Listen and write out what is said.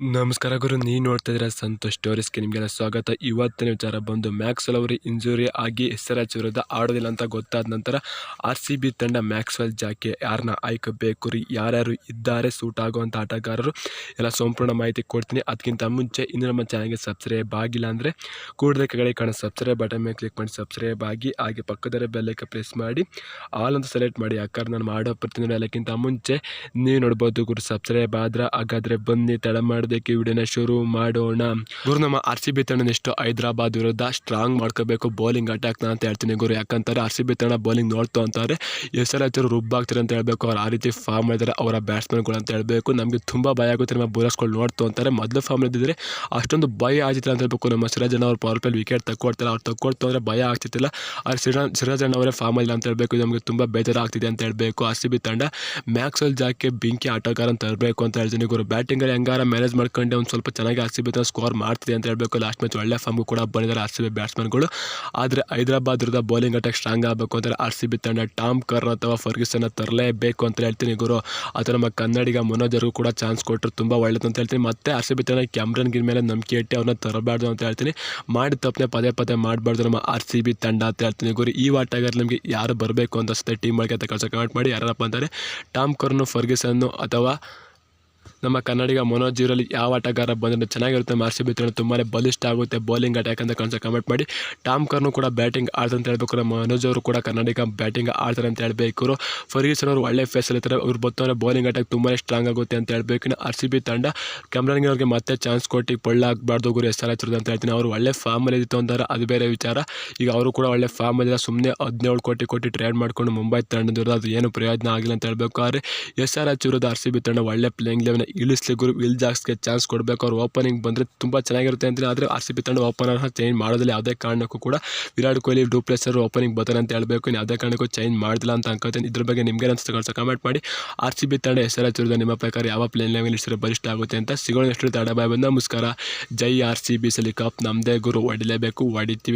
ನಮಸ್ಕಾರ ಗುರು ನೀವು ನೋಡ್ತಾ ಇದ್ದೀರಾ ಸಂತೋಷ್ ಸ್ಟೋರೀಸ್ಗೆ ನಿಮಗೆಲ್ಲ ಸ್ವಾಗತ. ಇವತ್ತಿನ ವಿಚಾರ ಬಂದು ಮ್ಯಾಕ್ಸ್ವೆಲ್ ಅವರು ಇಂಜುರಿ ಆಗಿ ಎಸ್ ವಿರುದ್ಧ ಆಡೋದಿಲ್ಲ ಅಂತ ಗೊತ್ತಾದ ನಂತರ ಆರ್ ಸಿ ಬಿ ತಂಡ ಮ್ಯಾಕ್ಸ್ವೆಲ್ ಜಾಕೆ ಯಾರನ್ನ ಆಯ್ಕಬೇಕು ರೀ? ಯಾರ್ಯಾರು ಇದ್ದಾರೆ ಸೂಟ್ ಆಗುವಂಥ ಆಟಗಾರರು? ಎಲ್ಲ ಸಂಪೂರ್ಣ ಮಾಹಿತಿ ಕೊಡ್ತೀನಿ. ಅದಕ್ಕಿಂತ ಮುಂಚೆ ಇನ್ನು ನಮ್ಮ ಚಾನಲ್ಗೆ ಸಬ್ಸ್ಕ್ರೈಬ್ ಆಗಿಲ್ಲ ಅಂದರೆ ಕೂಡಲೇ ಕಡೆ ಕಾಣೋ ಸಬ್ಸ್ಕ್ರೈಬ್ ಬಟನ್ ಮೇಲೆ ಕ್ಲಿಕ್ ಮಾಡಿ ಸಬ್ಸ್ಕ್ರೈಬ್ ಆಗಿ, ಹಾಗೆ ಪಕ್ಕದಲ್ಲೇ ಬೆಲ್ಲೈಕ ಪ್ರೆಸ್ ಮಾಡಿ. ಆಲ್ ಅಂತ ಸೆಲೆಕ್ಟ್ ಮಾಡಿ. ಯಾಕಂದ್ರೆ ನಾನು ಮಾಡೋ ಪ್ರತಿನಿಧಿ ಎಲ್ಲಕ್ಕಿಂತ ಮುಂಚೆ ನೀವು ನೋಡ್ಬೋದು ಗುರು, ಸಬ್ಸ್ಕ್ರೈಬ್ ಆದ್ರೆ ಹಾಗಾದರೆ ಬನ್ನಿ, ತಡ ಮಾಡೋದಕ್ಕೆ ವಿಡಿಯೋನ ಶುರು ಮಾಡೋಣ. ಗುರು ನಮ್ಮ ಆರ್ ಸಿ ಬಿ ತಂಡ ಎಷ್ಟು ಹೈದರಾಬಾದ್ ವಿರುದ್ಧ ಸ್ಟ್ರಾಂಗ್ ಮಾಡ್ಕೋಬೇಕು ಬೌಲಿಂಗ್ ಅಟ್ಯಾಕ್ನ ಅಂತ ಹೇಳ್ತೀನಿ ಗುರು. ಯಾಕಂತಾರೆ ಆರ್ ಸಿ ಬಿ ತಂಡ ಬೌಲಿಂಗ್ ನೋಡ್ತು ಅಂತಾರೆ. ಎಚ್ ರುಬ್ಬಾಗ್ತಾರೆ ಅಂತ ಹೇಳ್ಬೇಕು. ಅವ್ರು ಆ ರೀತಿ ಫಾರ್ಮ್ ಮಾಡಿದ್ದಾರೆ ಅವರ ಬ್ಯಾಟ್ಸ್ಮನ್ಗಳು ಅಂತ ಹೇಳಬೇಕು. ನಮಗೆ ತುಂಬ ಭಯ ಆಗುತ್ತೆ ನಮ್ಮ ಬೌಲರ್ಸ್ಗಳು ನೋಡ್ತು ಅಂತಾರೆ. ಮೊದಲು ಫಾರ್ಮ್ ಇದ್ದಿದ್ರೆ ಅಷ್ಟೊಂದು ಭಯ ಆಗ್ತಿಲ್ಲ ಅಂತ ಹೇಳ್ಬೇಕು. ನಮ್ಮ ಸಿರಾಜಣ್ಣ ಅವ್ರು ಪವರ್ ಪ್ಲೇಲಿ ವಿಕೆಟ್ ತಗೊಳ್ತಾರೆ ಅವ್ರು ತಗೊಳ್ತು ಅಂದರೆ ಭಯ ಆಗ್ತಿತ್ತಿಲ್ಲ ಅವ್ರು ಸಿರಾ, ಸಿರಾಜಣ್ಣ ಅವರೇ ಫಾರ್ಮ್ ಇಲ್ಲ ಅಂತ ಹೇಳಬೇಕು. ನಮಗೆ ತುಂಬ ಬೇಜಾರಾಗ್ತಿದೆ ಅಂತ ಹೇಳ್ಬೇಕು. ಆರ್ ಸಿ ಬಿ ತಂಡ ಮ್ಯಾಕ್ಸಲ್ ಜಾಕೆ, ಬೆಂಕಿ ಆಟಗಾರ ಅಂತ ಇರಬೇಕು ಅಂತ ಹೇಳ್ತೀನಿ ಗುರು. ಬ್ಯಾಟಿಂಗಲ್ಲಿ ಹೆಂಗಾರ ಮ್ಯಾನೇಜ್ ಮಾಡ್ಕೊಂಡೆ ಒಂದು ಸ್ವಲ್ಪ ಚೆನ್ನಾಗಿ ಆರ್ ಸಿ ಬಿ ಸ್ಕೋರ್ ಮಾಡ್ತಿದೆ ಅಂತ ಹೇಳಬೇಕು. ಲಾಸ್ಟ್ ಮ್ಯಾಚ್ ಒಳ್ಳೆ ಫಾರ್ಮ್ಗೂ ಕೂಡ ಬಂದಿದ್ದಾರೆ ಆರ್ ಸಿ ಬಿ ಬ್ಯಾಟ್ಸ್ಮನ್ಗಳು ಆದರೆ ಹೈದರಾಬಾದ್ ವಿರುದ್ಧ ಬೌಲಿಂಗ್ ಅಟ್ಯಾಕ್ ಸ್ಟ್ರಾಂಗ್ ಆಗಬೇಕು ಅಂದರೆ ಆರ್ ಸಿ ಬಿ ತಂಡ ಟಾಮ್ ಕರ್ನ್ ಅಥವಾ ಫರ್ಗಿಸನ್ನ ತರಲೇಬೇಕು ಅಂತ ಹೇಳ್ತೀನಿ ಗುರು. ಅಥವಾ ನಮ್ಮ ಕನ್ನಡಿಗ ಮನೋಜರ್ಗೂ ಕೂಡ ಚಾನ್ಸ್ ಕೊಟ್ಟರು ತುಂಬ ಒಳ್ಳೇದು ಅಂತ ಹೇಳ್ತೀನಿ. ಮತ್ತೆ ಆರ್ ಸಿ ಬಿ ತಂಡ ಕ್ಯಾಮ್ರನ್ ಗಿನ್ ಮೇಲೆ ನಂಬಿಕೆ ಇಟ್ಟು ಅವ್ರನ್ನ ತರಬಾರ್ದು ಅಂತ ಹೇಳ್ತೀನಿ. ಮಾಡಿ ತಪ್ಪನೆ ಪದೇ ಪದೇ ಮಾಡಬಾರ್ದು ನಮ್ಮ ಆರ್ ಸಿ ಬಿ ತಂಡ ಅಂತ ಹೇಳ್ತೀನಿ ಗುರು. ಈ ಆಟಗಾರ ನಿಮಗೆ ಯಾರು ಬರಬೇಕು ಅಂತ ಅನಿಸುತ್ತೆ? ಟೀಮ್ ಒಳಗೆ ಅಂತ ಕಳ್ಸೋ ಕಮೆಂಟ್ ಮಾಡಿ ಯಾರಪ್ಪ ಅಂತಾರೆ. ಟಾಮ್ ಕರ್ನು ಫರ್ಗಿಸನ್ನು ಅಥವಾ ನಮ್ಮ ಕನ್ನಡಿಗ ಮನೋಜ್ ಇವರಲ್ಲಿ ಯಾವ ಆಟಗಾರ ಬಂದರೆ ಚೆನ್ನಾಗಿರುತ್ತೆ. ಆರ್ ಸಿ ಬಿ ತುಂಬಾ ಬಲಿಷ್ಠ ಆಗುತ್ತೆ. ಬೌಲಿಂಗ್ ಅಟ್ಯಾಕ್ ಅಂತ ಕನ್ಸ ಕಮೆಂಟ್ ಮಾಡಿ. ಟಾಮ್ ಕರ್ನು ಕೂಡ ಬ್ಯಾಟಿಂಗ್ ಆಡ್ತಾರೆ ಅಂತ ಹೇಳ್ಬೇಕು. ನಮ್ಮ ಮನೋಜ್ ಅವರು ಕೂಡ ಕನ್ನಡಿಗ ಬ್ಯಾಟಿಂಗ್ ಆಡ್ತಾರೆ ಅಂತ ಹೇಳಬೇಕು. ಫರ್ಗೀಸನ್ ಅವರು ಒಳ್ಳೆ ಫೇಸಲ್ಲಿ ಇರ್ತಾರೆ. ಅವ್ರು ಬತ್ತವರೆ ಬೌಲಿಂಗ್ ಅಟ್ಯಾಕ್ ತುಂಬಾ ಸ್ಟ್ರಾಂಗ್ ಆಗುತ್ತೆ ಅಂತ ಹೇಳ್ಬೇಕು. ಆರ್ ಸಿ ಬಿ ತಂಡ ಕ್ಯಾಮ್ರನ್ಗೆ ಅವ್ರಿಗೆ ಮತ್ತೆ ಚಾನ್ಸ್ ಕೊಟ್ಟು ಪೊಳ್ಳಾಗಬಾರ್ದು ಗುರು. ಎಸ್ ಆರ್ ಹಚ್ಚಿರೋದು ಅಂತ ಹೇಳ್ತೀನಿ. ಅವರು ಒಳ್ಳೆ ಫಾರ್ಮಲ್ಲಿ ಇತ್ತು ಅಂತಾರೆ ಅದು ಬೇರೆ ವಿಚಾರ. ಈಗ ಅವರು ಕೂಡ ಒಳ್ಳೆ ಫಾರ್ಮಲ್ಲಿ ಸುಮ್ಮನೆ ಹದಿನೇಳು ಕೋಟಿ ಕೋಟಿ ಟ್ರೇಡ್ ಮಾಡ್ಕೊಂಡು ಮುಂಬೈ ತಂಡದಿರೋದು ಅದು ಏನು ಪ್ರಯೋಜನ ಆಗಿಲ್ಲ ಅಂತ ಹೇಳ್ಬೇಕು. ಆದರೆ ಎಸ್ ಆರ್ ಎಚ್ ವಿರುದ್ಧ ಆರ್ ಸಿ ಬಿ ತಂಡ ಒಳ್ಳೆ ಪ್ಲೇಯಿಂಗ್ ಲೆವೆನ್ ಇಳಿಸ್ಲಿ ಗುರು ವಿಲ್ ಜಾಕ್ಸ್ಗೆ ಚಾನ್ಸ್ ಕೊಡಬೇಕು. ಅವ್ರು ಓಪನಿಂಗ್ ಬಂದರೆ ತುಂಬ ಚೆನ್ನಾಗಿರುತ್ತೆ ಅಂತಲೇ ಆದರೆ ಆರ್ ಸಿ ಬಿ ತಂಡ ಓಪನರ್ ಚೇಂಜ್ ಮಾಡೋದಿಲ್ಲ. ಯಾವುದೇ ಕಾರಣಕ್ಕೂ ಕೂಡ ವಿರಾಟ್ ಕೊಹ್ಲಿ ಡೂಪ್ಲೆಸರ್ ಓಪನಿಂಗ್ ಬರ್ತಾರೆ ಅಂತ ಹೇಳಬೇಕು. ಇನ್ನು ಯಾವುದೇ ಕಾರಣಕ್ಕೂ ಚೇಂಜ್ ಮಾಡಿಲ್ಲ ಅಂತ ಅನ್ಕೋತೀನಿ. ಇದ್ರ ಬಗ್ಗೆ ನಿಮಗೆ ಅನಿಸುತ್ತೆ ಕಳ್ಸ ಕಮೆಂಟ್ ಮಾಡಿ. ಆರ್ ಸಿ ಬಿ ತಂಡ ಹೆಸರು ಹಚ್ಚಿರೋದು ನಿಮ್ಮ ಪ್ರಕಾರ ಯಾವ ಪ್ಲೇನ್ ಲೆವೆಲ್ ಇಳಿಸಿದ್ರೆ ಬಲಿಷ್ಠ ಆಗುತ್ತೆ ಅಂತ ಸಿಗೋಣ. ಎಷ್ಟು ತಡ ಬಾಯ್ ಬಂದ ನಮಸ್ಕಾರ ಜೈ ಆರ್ ಸಿ ಬಿ ಸಲಿ ಕಪ್ ನಮ್ಮದೇ ಗುರು. ಹೊಡಿಲೇಬೇಕು ಹೊಡಿತೀವಿ